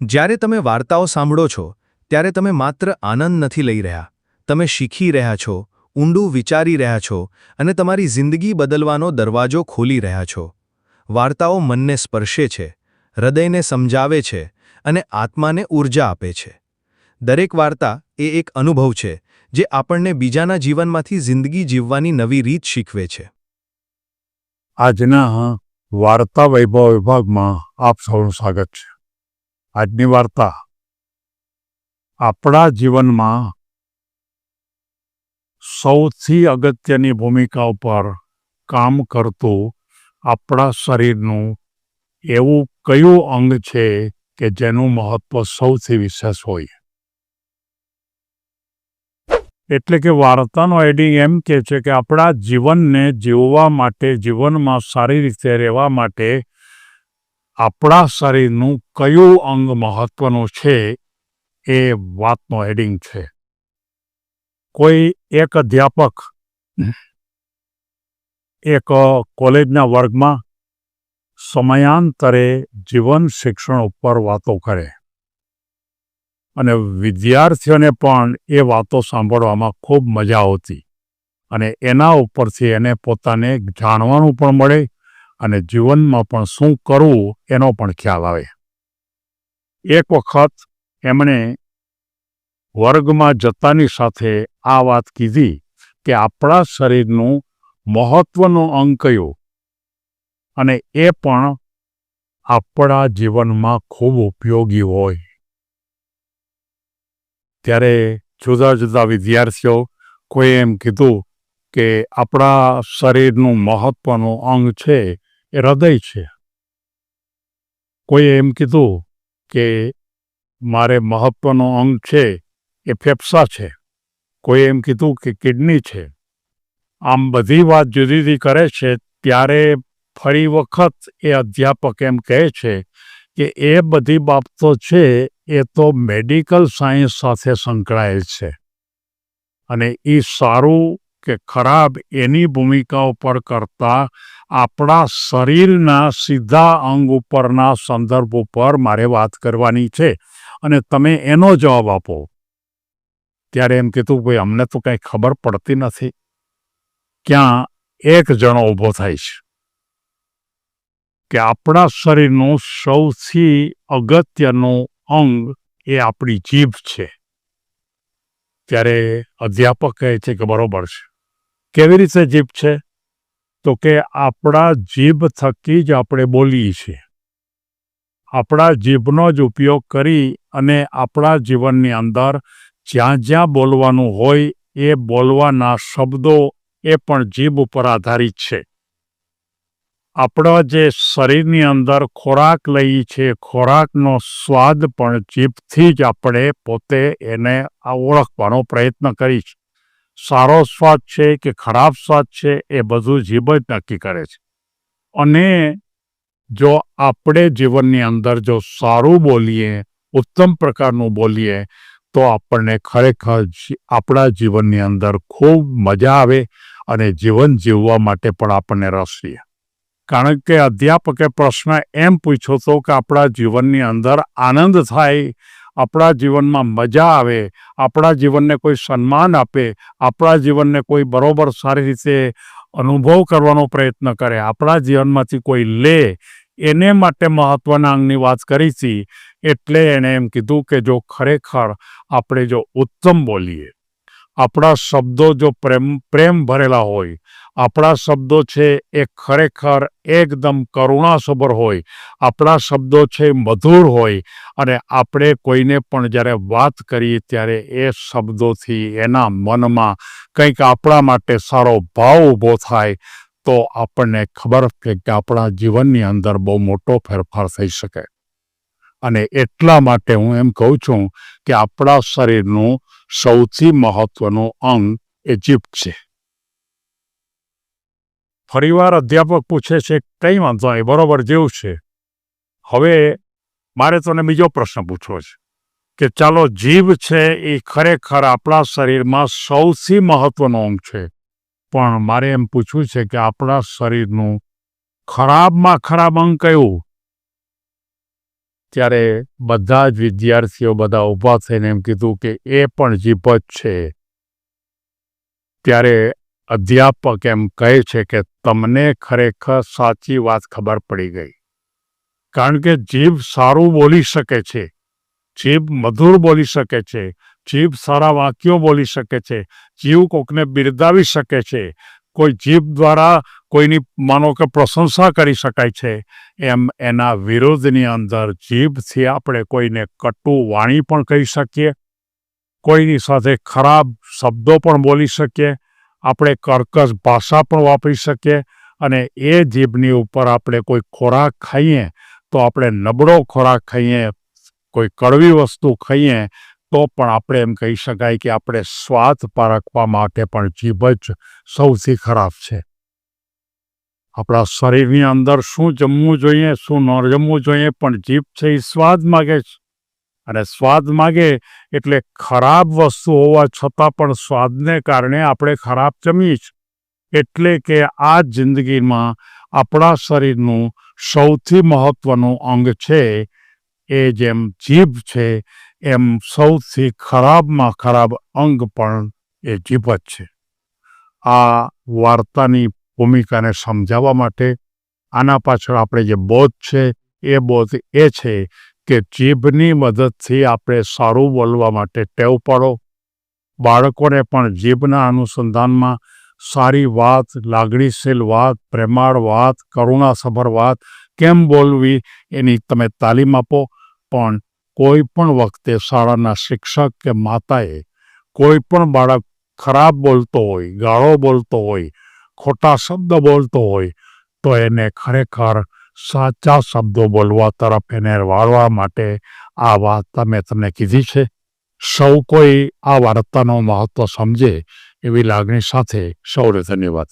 જ્યારે તમે વાર્તાઓ સાંભળો છો, ત્યારે તમે માત્ર આનંદ નથી લઈ રહ્યા. તમે શીખી રહ્યા છો, ઊંડું વિચારી રહ્યા છો અને તમારી જિંદગી બદલવાનો દરવાજો ખોલી રહ્યા છો. વાર્તાઓ મનને સ્પર્શે છે, હૃદયને સમજાવે છે અને આત્માને ઊર્જા આપે છે. દરેક વાર્તા એ એક અનુભવ છે, જે આપણને બીજાના જીવનમાંથી જિંદગી જીવવાની નવી રીત શીખવે છે. આજના વાર્તા વૈભવ વિભાગમાં આપ સૌનું સ્વાગત છે. આજની વાર્તા. આપણા જીવનમાં સૌથી અગત્યની ભૂમિકા ઉપર કામ કરતું આપણા શરીરનું એવું કયું અંગ છે કે જેનું મહત્વ સૌથી વિશેષ હોય? એટલે કે વાર્તાનો એડિંગ એમ કે છે કે આપણા જીવનને જીવવા માટે, જીવનમાં સારી રીતે રહેવા માટે આપણા શરીરનું કયું અંગ મહત્વનું છે એ વાતનો હેડિંગ છે. કોઈ એક અધ્યાપક એક કોલેજના વર્ગમાં સમયાંતરે જીવન શિક્ષણ ઉપર વાતો કરે અને વિદ્યાર્થીઓને પણ એ વાતો સાંભળવામાં ખૂબ મજા આવતી અને એના ઉપરથી એને પોતાને જાણવાનું પણ મળે અને જીવનમાં પણ શું કરવું એનો પણ ખ્યાલ આવે. એક વખત એમણે વર્ગમાં જતાની સાથે આ વાત કીધી કે આપણા શરીરનું મહત્વનું અંગ કયું? અને એ પણ આપણા જીવનમાં ખૂબ ઉપયોગી હોય. ત્યારે જુદા જુદા વિદ્યાર્થીઓ કોઈ એમ કીધું કે આપણા શરીરનું મહત્વનું અંગ છે એ હૃદય છે. કોઈએ એમ કીધું કે મારે મહત્વનો અંગ છે એ ફેફસા છે. કોઈ એમ કીધું કે કિડની છે. આમ બધી વાત જુદી જુદી કરે છે ત્યારે ફરી વખત એ અધ્યાપક એમ કહે છે કે એ બધી બાબતો છે એ તો મેડિકલ સાયન્સ સાથે સંકળાયેલ છે. અને એ સારું કે ખરાબ એની ભૂમિકા ઉપર કરતાં આપણા શરીરના સીધા અંગ ઉપરના સંદર્ભ ઉપર મારે વાત કરવાની છે. અને તમે એનો જવાબ આપો. ત્યારે એમ કીધું ભાઈ, અમને તો કંઈ ખબર પડતી નથી. ક્યાં એક જણો ઊભો થાય છે. કે આપણા શરીરનું સૌથી અગત્યનું અંગ એ આપણી જીભ છે. ત્યારે અધ્યાપક કહે છે કે બરોબર છે. કેવી રીતે જીભ છે? તો કે આપણા જીભ થકી જ આપણે બોલીએ છીએ. આપણા જીભનો જ ઉપયોગ કરી અને આપણા જીવનની અંદર જ્યાં જ્યાં બોલવાનું હોય એ બોલવાના શબ્દો એ પણ જીભ ઉપર આધારિત છે. આપણા જે શરીરની અંદર ખોરાક લઈએ છીએ, ખોરાકનો સ્વાદ પણ જીભથી જ આપણે પોતે એને ઓળખવાનો પ્રયત્ન કરીશ. સારો સ્વાદ છે કે ખરાબ સ્વાદ છે એ બધું જીભ જ નક્કી કરે છે. અને જો આપણે જીવનની અંદર જો સારું બોલીએ, ઉત્તમ પ્રકારનું બોલીએ, તો આપણને ખરેખર આપણા જીવનની અંદર ખૂબ મજા આવે અને જીવન જીવવા માટે પણ આપણને રસ રહે. કારણ કે અધ્યાપકે પ્રશ્ન એમ પૂછ્યો હતો કે આપણા જીવનની અંદર આનંદ થાય આપણા જીવનમાં મજા આવે, આપણા જીવનને કોઈ સન્માન આપે, આપણા જીવનને કોઈ બરોબર સારી રીતે અનુભવ કરવાનો પ્રયત્ન કરે, આપણા જીવનમાંથી કોઈ લે, એને માટે મહત્વના અંગની વાત કરી હતી એટલે એણે એમ કીધું કે જો ખરેખર આપણે જો ઉત્તમ બોલીએ, આપણા શબ્દો જો પ્રેમ પ્રેમ ભરેલા હોય આપણા શબ્દો છે એ ખરેખર એકદમ કરુણાસભર હોય, આપણા શબ્દો છે મધુર હોય અને આપણે કોઈને પણ જ્યારે વાત કરીએ ત્યારે એ શબ્દોથી, એના મનમાં કંઈક આપણા માટે સારો ભાવ ઊભો થાય, તો આપણને ખબર કે આપણા જીવનની અંદર બહુ મોટો ફેરફાર થઈ શકે. અને એટલા માટે હું એમ કહું છું કે આપણા શરીરનું સૌથી મહત્વનું અંગ એ જીભ છે. ફરીવાર અધ્યાપક પૂછે છે, કંઈ વાંધો નહીં, બરોબર જેવું છે. હવે મારે તને બીજો પ્રશ્ન પૂછવો છે કે ચાલો, જીભ છે એ ખરેખર આપણા શરીરમાં સૌથી મહત્વનો અંગ છે. પણ મારે એમ પૂછવું છે કે આપણા શરીરનું ખરાબમાં ખરાબ અંગ કયું? ત્યારે બધા જ વિદ્યાર્થીઓ બધા ઊભા થઈને એમ કીધું કે એ પણ જીભ જ છે. ત્યારે અધ્યાપક એમ કહે છે કે તમને ખરેખર સાચી વાત ખબર પડી ગઈ. કારણ કે જીભ સારું બોલી શકે છે, જીભ મધુર બોલી શકે છે, જીભ સારા વાક્યો બોલી શકે છે જીવ કોકને બિરદાવી શકે છે, કોઈ જીભ દ્વારા કોઈની માનો કે પ્રશંસા કરી શકાય છે, એમ એના વિરોધની અંદર જીભથી આપણે કોઈને કટુ વાણી પણ કહી શકીએ, કોઈની સાથે ખરાબ શબ્દો પણ બોલી શકીએ આપણે કર્કશ ભાષા પણ વાપરી શકીએ અને એ જીભની ઉપર આપણે કોઈ ખોરાક ખાઈએ તો આપણે નબળો ખોરાક ખાઈએ, કોઈ કડવી વસ્તુ ખાઈએ તો પણ આપણે એમ કહી શકાય કે આપણે સ્વાદ પારખવા માટે પણ જીભ જ સૌથી ખરાબ છે. આપણા શરીરની અંદર શું જમવું જોઈએ, શું ન જમવું જોઈએ, પણ જીભ છે એ સ્વાદ માગે છે. અને સ્વાદ માગે એટલે ખરાબ વસ્તુ હોવા છતાં પણ સ્વાદને કારણે આપણે ખરાબ જમીએ છીએ. એટલે કે આ જિંદગીમાં આપણા શરીરનું સૌથી મહત્વનું અંગ છે, એ જેમ જીભ છે, એમ સૌથી ખરાબમાં ખરાબ અંગ પણ એ જીભ જ છે. આ વાર્તાની ભૂમિકાને સમજાવવા માટે આના પાછળ આપણે જે બોધ છે, એ બોધ એ છે કે જીભની મદદથી આપણે સારું બોલવા માટે ટેવ પાડો. બાળકોને પણ જીભના અનુસંધાનમાં સારી વાત, લાગણીશીલ વાત, પ્રેમાળ વાત, કરુણાસભર વાત, કેમ બોલવી એની તમે તાલીમ આપો. પણ કોઈ પણ વખતે શાળાના શિક્ષક કે માતાએ કોઈ પણ બાળક ખરાબ બોલતો હોય, ગાળો બોલતો હોય, ખોટા શબ્દ બોલતો હોય, તો એને ખરેખર સાચા શબ્દો બોલવા તરફ એને વાળવા માટે આ વાત મેં તમને કીધી છે. સૌ કોઈ આ વાર્તાનો મહત્વ સમજે એવી લાગણી સાથે સૌને ધન્યવાદ.